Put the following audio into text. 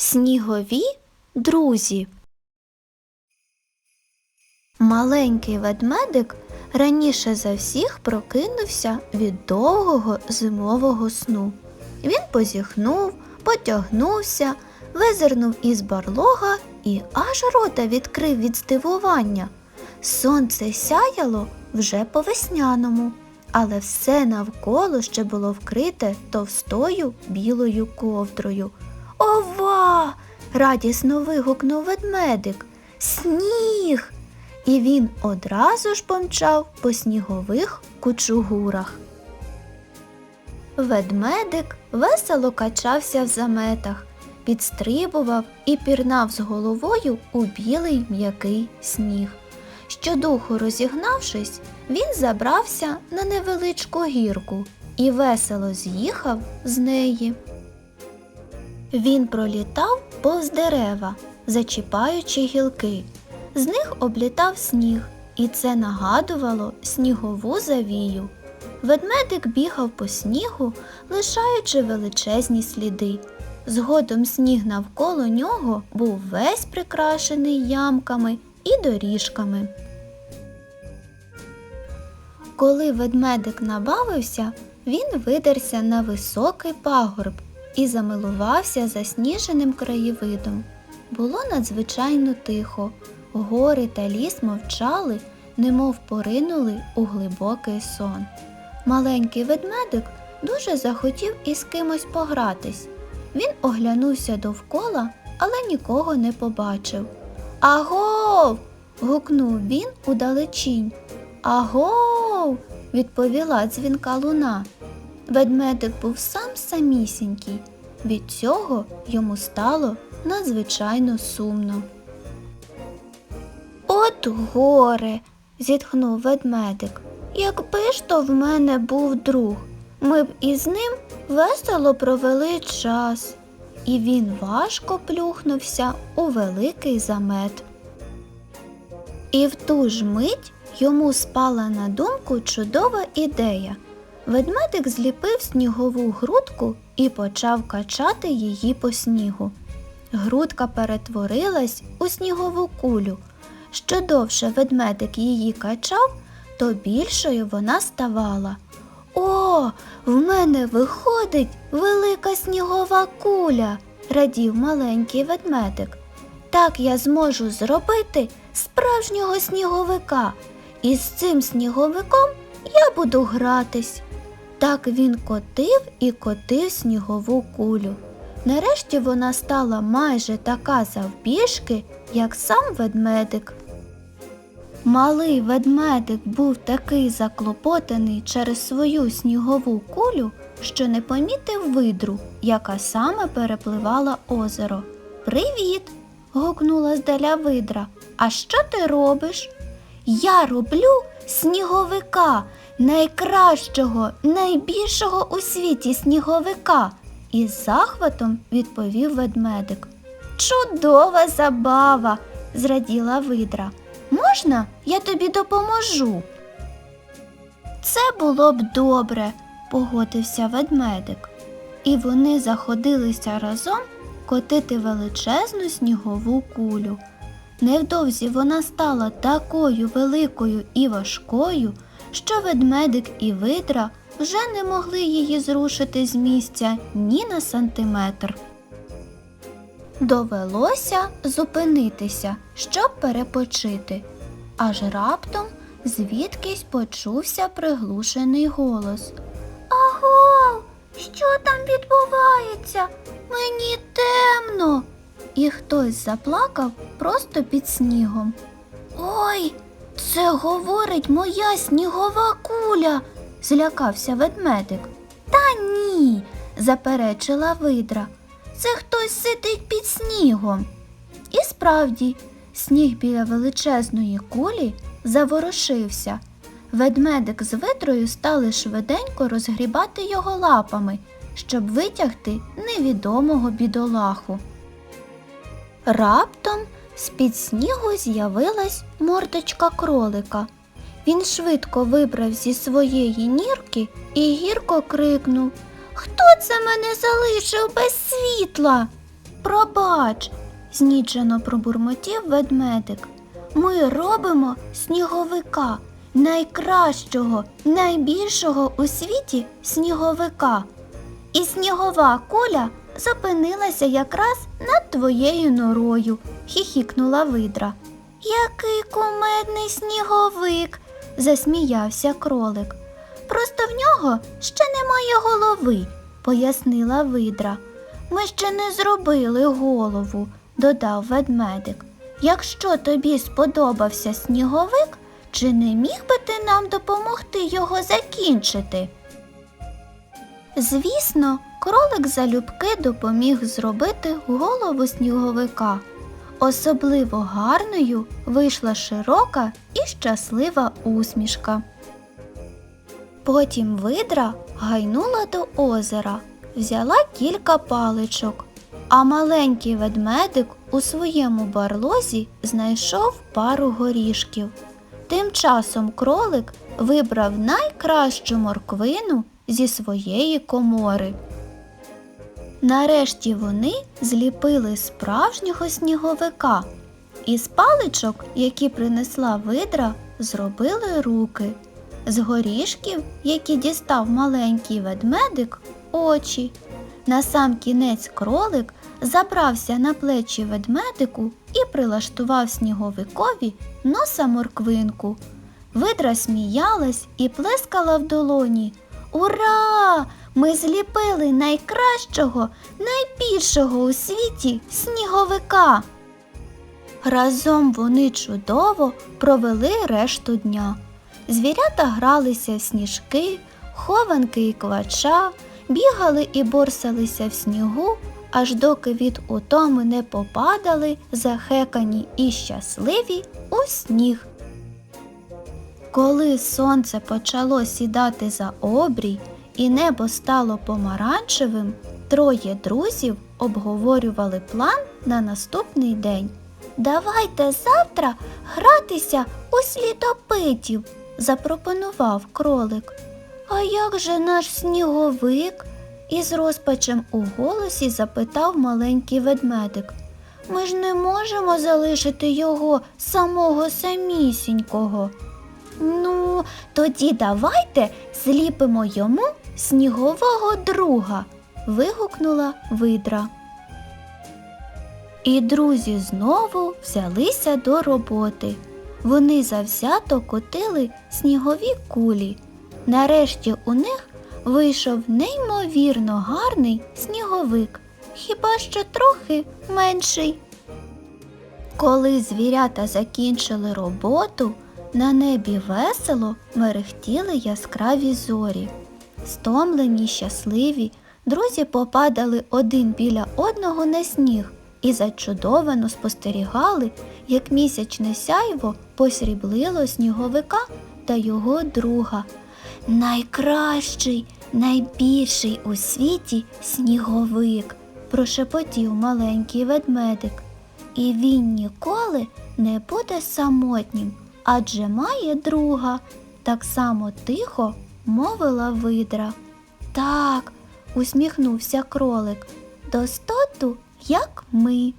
Снігові друзі. Маленький ведмедик раніше за всіх прокинувся від довгого зимового сну. Він позіхнув, потягнувся, визирнув із барлога і аж рота відкрив від здивування. Сонце сяяло вже по весняному, але все навколо ще було вкрите товстою білою ковдрою. Ова! радісно вигукнув ведмедик. Сніг! І він одразу ж помчав по снігових кучугурах. Ведмедик весело качався в заметах, підстрибував і пірнав з головою у білий м'який сніг. Щодуху розігнавшись, він забрався на невеличку гірку і весело з'їхав з неї. Він пролітав повз дерева, зачіпаючи гілки. З них облітав сніг, і це нагадувало снігову завію. Ведмедик бігав по снігу, лишаючи величезні сліди. Згодом сніг навколо нього був весь прикрашений ямками і доріжками. Коли ведмедик набавився, він видерся на високий пагорб і замилувався засніженим краєвидом. Було надзвичайно тихо. Гори та ліс мовчали, немов поринули у глибокий сон. Маленький ведмедик дуже захотів із кимось погратись. Він оглянувся довкола, але нікого не побачив. Агов. гукнув він удалечінь. Агов. відповіла дзвінка луна. Ведмедик був сам самісінький. Від цього йому стало надзвичайно сумно. От горе, зітхнув ведмедик. Якби ж то в мене був друг, ми б із ним весело провели час. І він важко плюхнувся у великий замет. І в ту ж мить йому спала на думку чудова ідея. Ведмедик зліпив снігову грудку і почав качати її по снігу. Грудка перетворилась у снігову кулю. Що довше ведмедик її качав, то більшою вона ставала. О, в мене виходить велика снігова куля, радів маленький ведмедик. Так я зможу зробити справжнього сніговика, і з цим сніговиком я буду гратись. Так він котив і котив снігову кулю. Нарешті вона стала майже така завбільшки, як сам ведмедик. Малий ведмедик був такий заклопотаний через свою снігову кулю, що не помітив видру, яка саме перепливала озеро. Привіт! гукнула здаля видра. А що ти робиш? Я роблю сніговика, найкращого, найбільшого у світі сніговика, із захватом відповів ведмедик. Чудова забава, зраділа видра. Можна я тобі допоможу? Це було б добре, погодився ведмедик. І вони заходилися разом котити величезну снігову кулю. Невдовзі вона стала такою великою і важкою, що ведмедик і видра вже не могли її зрушити з місця ні на сантиметр. Довелося зупинитися, щоб перепочити. Аж раптом звідкись почувся приглушений голос. Аго, що там відбувається? Мені темно. І хтось заплакав просто під снігом. Ой, це говорить моя снігова куля, злякався ведмедик. Та ні, заперечила видра. Це хтось сидить під снігом. І справді, сніг біля величезної кулі заворушився. Ведмедик з видрою стали швиденько розгрібати його лапами, щоб витягти невідомого бідолаху. Раптом з-під снігу з'явилась мордочка кролика. Він швидко вибрав зі своєї нірки і гірко крикнув Хто це мене залишив без світла? Пробач, знічено пробурмотів ведмедик. Ми робимо сніговика, найкращого, найбільшого у світі сніговика. І снігова куля зупинилася якраз над твоєю норою, хіхікнула видра. Який кумедний сніговик, засміявся кролик. Просто в нього ще немає голови, пояснила видра. Ми ще не зробили голову, додав ведмедик. Якщо тобі сподобався сніговик, чи не міг би ти нам допомогти його закінчити? Звісно, кролик залюбки допоміг зробити голову сніговика. Особливо гарною вийшла широка і щаслива усмішка. Потім видра гайнула до озера, взяла кілька паличок, а маленький ведмедик у своєму барлозі знайшов пару горішків. Тим часом кролик вибрав найкращу морквину зі своєї комори. Нарешті вони зліпили справжнього сніговика. Із паличок, які принесла видра, зробили руки. З горішків, які дістав маленький ведмедик, очі. На сам кінець кролик забрався на плечі ведмедику і прилаштував сніговикові носа морквинку. Видра сміялась і плескала в долоні. Ура! Ми зліпили найкращого, найбільшого у світі сніговика. Разом вони чудово провели решту дня. Звірята гралися в сніжки, хованки і квача, бігали і борсалися в снігу, аж доки від утоми не попадали, захекані і щасливі у сніг. Коли сонце почало сідати за обрій і небо стало помаранчевим, троє друзів обговорювали план на наступний день. Давайте завтра гратися у слідопитів, запропонував кролик. А як же наш сніговик? із розпачем у голосі запитав маленький ведмедик. Ми ж не можемо залишити його самого самісінького. Ну, тоді давайте зліпимо йому снігового друга. вигукнула видра. І друзі знову взялися до роботи. Вони завзято котили снігові кулі. Нарешті у них вийшов неймовірно гарний сніговик, хіба що трохи менший. Коли звірята закінчили роботу, на небі весело мерехтіли яскраві зорі. Стомлені, щасливі, друзі попадали один біля одного на сніг і зачудовано спостерігали, як місячне сяйво посріблило сніговика та його друга. Найкращий, найбільший у світі сніговик, прошепотів маленький ведмедик. І він ніколи не буде самотнім, адже має друга, так само тихо мовила видра. Так, усміхнувся кролик, достоту, як ми.